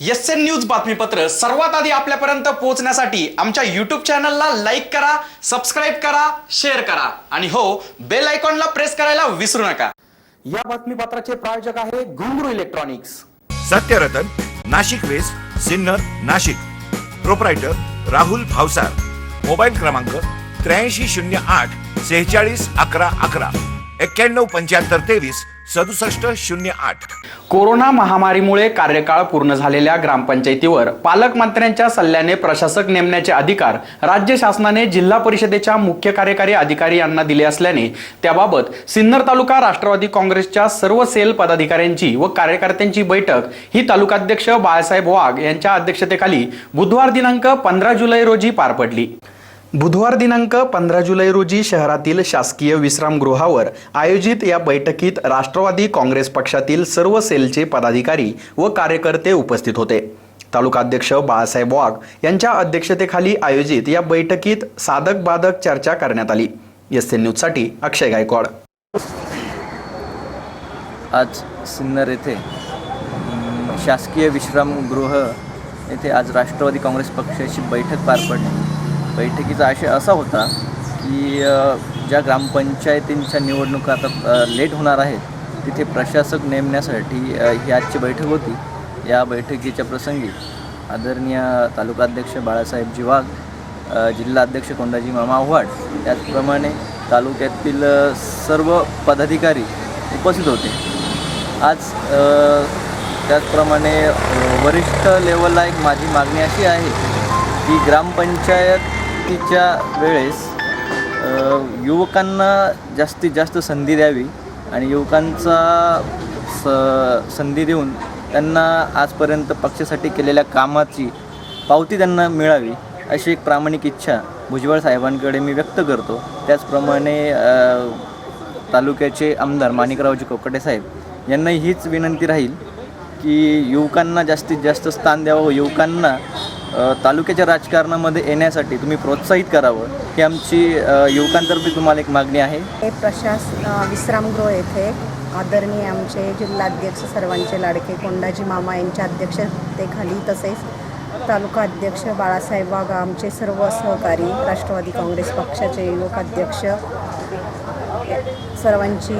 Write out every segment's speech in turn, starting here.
S N news बातमीपत्र सर्वात आधी आपल्यापर्यंत पोहोचण्यासाठी आमच्या युट्यूब चॅनलला लाईक करा सबस्क्राईब करा शेअर करा. आणि हो बेल आयकॉनला प्रेस करायला विसरू नका. या बातमीपत्राचे प्रायोजक आहे Ghungroo electronics Satyaratan Nashik west Sinnar Nashik. Proprietor Rahul Bhavsar. Mobile क्रमांक त्र्याऐंशी शून्य आठ सेहेचाळीस अकरा अकरा. एक्क्याण्णव पंच्याहत्तर तेवीस सदुसष्ट शून्य आठ. कोरोना महामारीमुळे कार्यकाळ पूर्ण झालेल्या ग्रामपंचायतीवर पालकमंत्र्यांच्या सल्ल्याने प्रशासक नेमण्याचे अधिकार राज्य शासनाने जिल्हा परिषदेच्या मुख्य कार्यकारी अधिकारी यांना दिले असल्याने त्याबाबत सिन्नर तालुका राष्ट्रवादी काँग्रेसच्या सर्व सेल पदाधिकाऱ्यांची व कार्यकर्त्यांची बैठक ही तालुकाध्यक्ष बाळासाहेब वाघ यांच्या अध्यक्षतेखाली बुधवार दिनांक पंधरा जुलै रोजी पार पडली. बुधवार दिनांक पंधरा जुलै रोजी शहरातील शासकीय विश्रामगृहावर आयोजित या बैठकीत राष्ट्रवादी काँग्रेस पक्षातील सर्व सेलचे पदाधिकारी व कार्यकर्ते उपस्थित होते. तालुकाध्यक्ष बाळासाहेब वाघ यांच्या अध्यक्षतेखाली आयोजित या बैठकीत साधक बाधक चर्चा करण्यात आली. एस एन न्यूजसाठी अक्षय गायकवाड. आज सिन्नर येथे शासकीय विश्रामगृह येथे आज राष्ट्रवादी काँग्रेस पक्षाची बैठक पार पडली. बैठकीचा आशय असा होता की ज्या ग्रामपंचायतींच्या निवडणुका आता लेट होणार आहेत तिथे प्रशासक नेमण्यासाठी ही आजची बैठक होती. या बैठकीच्या प्रसंगी आदरणीय तालुकाध्यक्ष बाळासाहेबजी वाघ जिल्हाध्यक्ष कोंडाजी मामा आव्हाड त्याचप्रमाणे तालुक्यातील सर्व पदाधिकारी उपस्थित होते. आज त्याचप्रमाणे वरिष्ठ लेवलला एक माझी मागणी अशी आहे की ग्रामपंचायत ग्रामपंचायतीच्या वेळेस युवकांना जास्तीत जास्त संधी द्यावी आणि युवकांचा स संधी देऊन त्यांना आजपर्यंत पक्षासाठी केलेल्या कामाची पावती त्यांना मिळावी अशी एक प्रामाणिक इच्छा भुजबळ साहेबांकडे मी व्यक्त करतो. त्याचप्रमाणे तालुक्याचे आमदार माणिकरावजी कोकटे साहेब यांना हीच विनंती राहील की युवकांना जास्तीत जास्त स्थान द्यावं व युवकांना तालुक्याच्या राजकारणामध्ये येण्यासाठी तुम्ही प्रोत्साहित करावं ही आमची युवकांतर्फे तुम्हाला एक मागणी आहे. हे प्रशास विश्रामगृह येथे आदरणीय आमचे जिल्हाध्यक्ष सर्वांचे लाडके कोंडाजी मामा यांच्या अध्यक्षतेखाली तसेच तालुका अध्यक्ष बाळासाहेब वाघा आमचे सर्व सहकारी राष्ट्रवादी काँग्रेस पक्षाचे युवक अध्यक्ष सर्वांची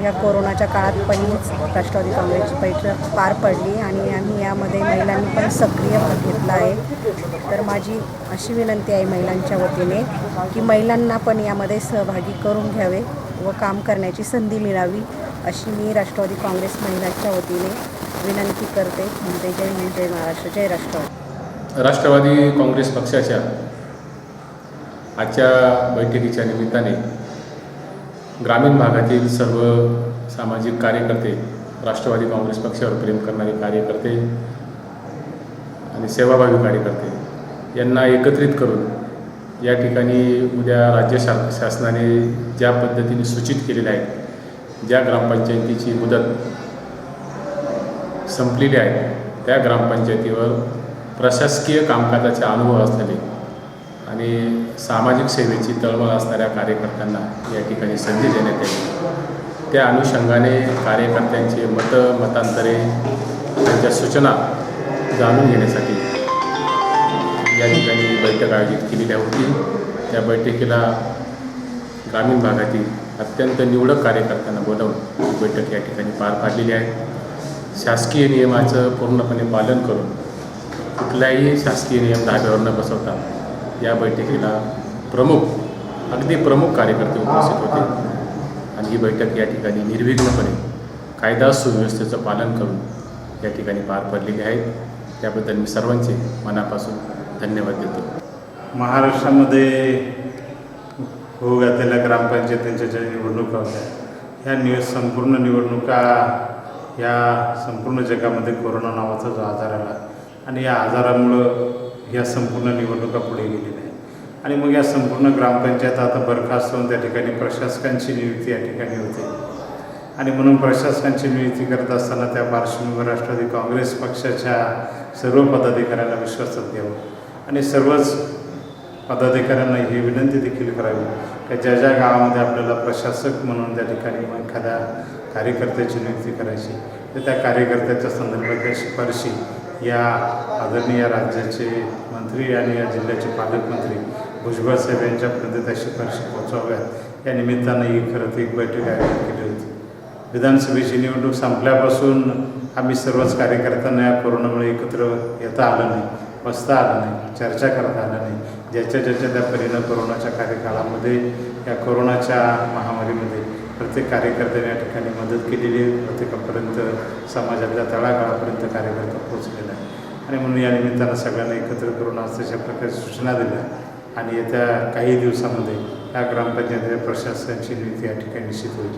ह्या कोरोनाच्या काळात पहिलीच राष्ट्रवादी काँग्रेसची बैठक पार पडली आणि आम्ही यामध्ये महिलांनी पण सक्रिय भाग घेतला आहे. तर माझी अशी विनंती आहे महिलांच्या वतीने की महिलांना पण यामध्ये सहभागी करून घ्यावे व काम करण्याची संधी मिळावी अशी मी राष्ट्रवादी काँग्रेस महिलांच्या वतीने विनंती करते. म्हणते जय हिंद जय महाराष्ट्र जय राष्ट्रवादी. राष्ट्रवादी काँग्रेस पक्षाच्या आजच्या बैठकीच्या निमित्ताने ग्रामीण भागातील सर्व सामाजिक कार्यकर्ते राष्ट्रवादी काँग्रेस पक्षावर प्रेम करणारे कार्यकर्ते आणि सेवाभावी कार्यकर्ते यांना एकत्रित करून या ठिकाणी उद्या राज्य शा शासनाने ज्या पद्धतीने सूचित केलेल्या आहेत ज्या ग्रामपंचायतीची मुदत संपलेली आहे त्या ग्रामपंचायतीवर प्रशासकीय कामकाजाचे अनुभव असलेले आणि सामाजिक सेवेची तळमळ असणाऱ्या कार्यकर्त्यांना या ठिकाणी संधी देण्यात यावी त्या अनुषंगाने कार्यकर्त्यांचे मतं मतांतरे त्यांच्या सूचना जाणून घेण्यासाठी या ठिकाणी बैठक आयोजित केलेल्या होती. त्या बैठकीला ग्रामीण भागातील अत्यंत निवडक कार्यकर्त्यांना बोलावून ही बैठक या ठिकाणी पार पाडलेली आहे. शासकीय नियमाचं पूर्णपणे पालन करून कुठलाही शासकीय नियम धाब्यावर न बसवता या बैठकीला प्रमुख अगदी प्रमुख कार्यकर्ते उपस्थित होते. आणि ही बैठक या ठिकाणी निर्विघ्नपणे कायदा सुव्यवस्थेचं पालन करून या ठिकाणी पार पडलेली आहे. त्याबद्दल मी सर्वांचे मनापासून धन्यवाद देतो. महाराष्ट्रामध्ये होऊ घातलेल्या ग्रामपंचायतींच्या ज्या निवडणुका होत्या ह्या निव संपूर्ण निवडणुका या संपूर्ण जगामध्ये कोरोना नावाचा जो आजार आला आणि या आजारामुळं या संपूर्ण निवडणुका पुढे गेलेल्या आहेत. आणि मग या संपूर्ण ग्रामपंचायत आता बरखास्त होऊन त्या ठिकाणी प्रशासकांची नियुक्ती या ठिकाणी होते. आणि म्हणून प्रशासकांची नियुक्ती करत असताना त्या पार्श्वभूमीवर राष्ट्रवादी काँग्रेस पक्षाच्या सर्व पदाधिकाऱ्यांना विश्वासात घ्यावं. आणि सर्वच पदाधिकाऱ्यांना ही विनंती देखील करावी की ज्या ज्या गावामध्ये आपल्याला प्रशासक म्हणून त्या ठिकाणी एखाद्या कार्यकर्त्याची नियुक्ती करायची तर त्या कार्यकर्त्याच्या संदर्भात त्या शिफारशी या आदरणीय राज्याचे मंत्री आणि या जिल्ह्याचे पालकमंत्री भुजबळ साहेब यांच्यापर्यंत त्या शिफारशी पोहोचवाव्यात या निमित्तानं ही खरं तर एक बैठक आयोजित केली होती. विधानसभेची निवडणूक संपल्यापासून आम्ही सर्वच कार्यकर्त्यांना या कोरोनामुळे एकत्र येता आलं नाही बसता आलं नाही चर्चा करता आलं नाही. ज्याच्या ज्याच्या त्या परीनं कोरोनाच्या कार्यकाळामध्ये या कोरोनाच्या महामारीमध्ये प्रत्येक कार्यकर्त्याने या ठिकाणी मदत केलेली आहे. प्रत्येकापर्यंत समाजातल्या तळागाळापर्यंत कार्यकर्ता पोहोचलेला आहे आणि म्हणून या निमित्तानं सगळ्यांना एकत्र करून आज तशा प्रकारे सूचना दिल्या. आणि येत्या काही दिवसामध्ये या ग्रामपंचायतीच्या प्रशासनाची नियुक्ती या ठिकाणी निश्चित होईल.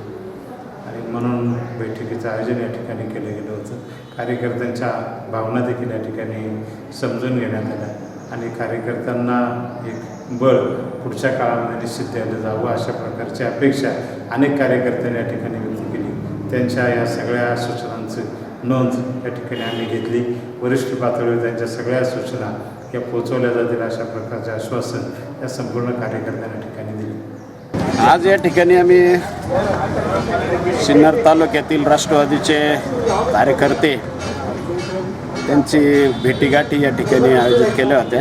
आणि म्हणून बैठकीचं आयोजन या ठिकाणी केलं गेलं होतं. कार्यकर्त्यांच्या भावना देखील या ठिकाणी समजून घेण्यात आल्या. आणि कार्यकर्त्यांना एक बळ पुढच्या काळामध्ये निश्चित द्यायला जावं अशा प्रकारची अपेक्षा अनेक कार्यकर्त्यांनी या ठिकाणी व्यक्त केली. त्यांच्या या सगळ्या सूचनांचं नोंद या ठिकाणी आम्ही घेतली. वरिष्ठ पातळीवर त्यांच्या सगळ्या सूचना या पोचवल्या जातील अशा प्रकारचे आश्वासन या संपूर्ण कार्यकर्त्यांना ठिकाणी दिले. आज या ठिकाणी आम्ही सिन्नर तालुक्यातील राष्ट्रवादीचे कार्यकर्ते त्यांची भेटीगाठी या ठिकाणी आयोजित केल्या होत्या.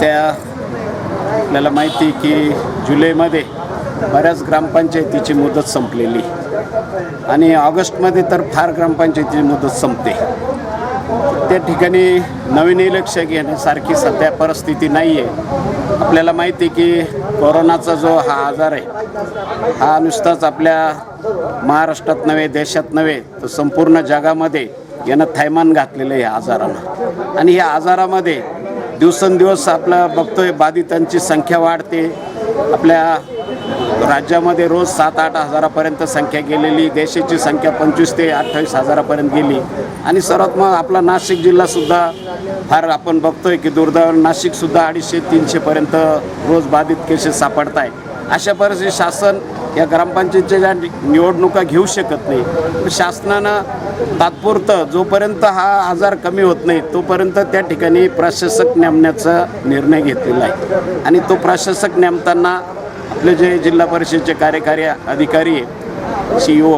त्या आपल्याला माहिती की जुलैमध्ये बऱ्याच ग्रामपंचायतीची मुदत संपलेली. आणि ऑगस्टमध्ये तर फार ग्रामपंचायतीची मुदत संपते. त्या ठिकाणी नवीन इलेक्शन घेण्यासारखी सध्या परिस्थिती नाही आहे आपल्याला माहिती आहे की कोरोनाचा जो हा आजार आहे हा नुसताच आपल्या महाराष्ट्रात नव्हे देशात नव्हे तर संपूर्ण जगामध्ये यानं थैमान घातलेलं आहे या आजारानं. आणि या आजारामध्ये दिवसेंदिवस आपलं बघतोय बाधितांची संख्या वाढते. आपल्या राज्यामध्ये रोज सात आठ हजारापर्यंत संख्या गेलेली देशाची संख्या पंचवीस ते अठ्ठावीस हजारापर्यंत गेली. आणि सर्वात मग आपला नाशिक जिल्हासुद्धा फार आपण बघतोय की दुर्दैवानं नाशिकसुद्धा अडीचशे तीनशेपर्यंत रोज बाधित केसेस सापडत आहे अशा परिस्थिती शासन या ग्रामपंचायतच्या ज्या निवडणुका घेऊ शकत नाही शासनानं तात्पुरतं जोपर्यंत हा आजार कमी होत नाही तोपर्यंत त्या ठिकाणी प्रशासक नेमण्याचा निर्णय घेतलेला आहे. आणि तो प्रशासक नेमताना आपले जे जिल्हा परिषदेचे कार्यकारी अधिकारी सी ओ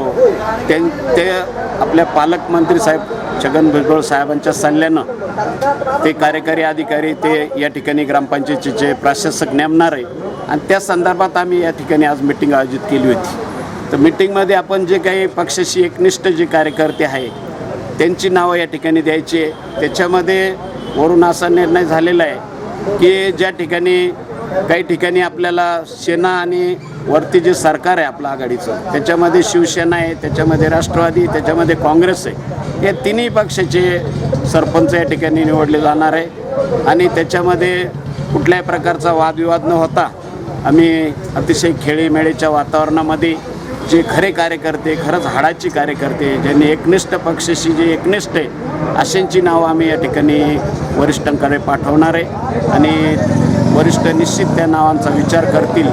ते ते आपल्या पालकमंत्री साहेब छगन भुजबळ साहेबांच्या सल्ल्यानं ते कार्यकारी अधिकारी ते या ठिकाणी ग्रामपंचायतीचे प्रशासक नेमणार आहे आणि त्या संदर्भात आम्ही या ठिकाणी आज मिटिंग आयोजित केली होती. तर मिटिंगमध्ये आपण जे काही पक्षाशी एकनिष्ठ जे कार्यकर्ते आहे त्यांची नावं या ठिकाणी द्यायची आहे. त्याच्यामध्ये वरून असा निर्णय झालेला आहे की ज्या ठिकाणी काही ठिकाणी आपल्याला सेना आणि वरती जे सरकार आहे आपलं आघाडीचं त्याच्यामध्ये शिवसेना आहे त्याच्यामध्ये राष्ट्रवादी त्याच्यामध्ये काँग्रेस आहे या तिन्ही पक्षाचे सरपंच या ठिकाणी निवडले जाणार आहे. आणि त्याच्यामध्ये कुठल्याही प्रकारचा वादविवाद न होता आम्ही अतिशय खेळीमेळीच्या वातावरणामध्ये जे खरे कार्यकर्ते खरंच हाडाची कार्यकर्ते ज्यांनी एकनिष्ठ पक्षाशी जे एकनिष्ठ आहे अशांची नावं आम्ही या ठिकाणी वरिष्ठांकडे पाठवणार आहे. आणि वरिष्ठ निश्चित त्या नावांचा विचार करतील.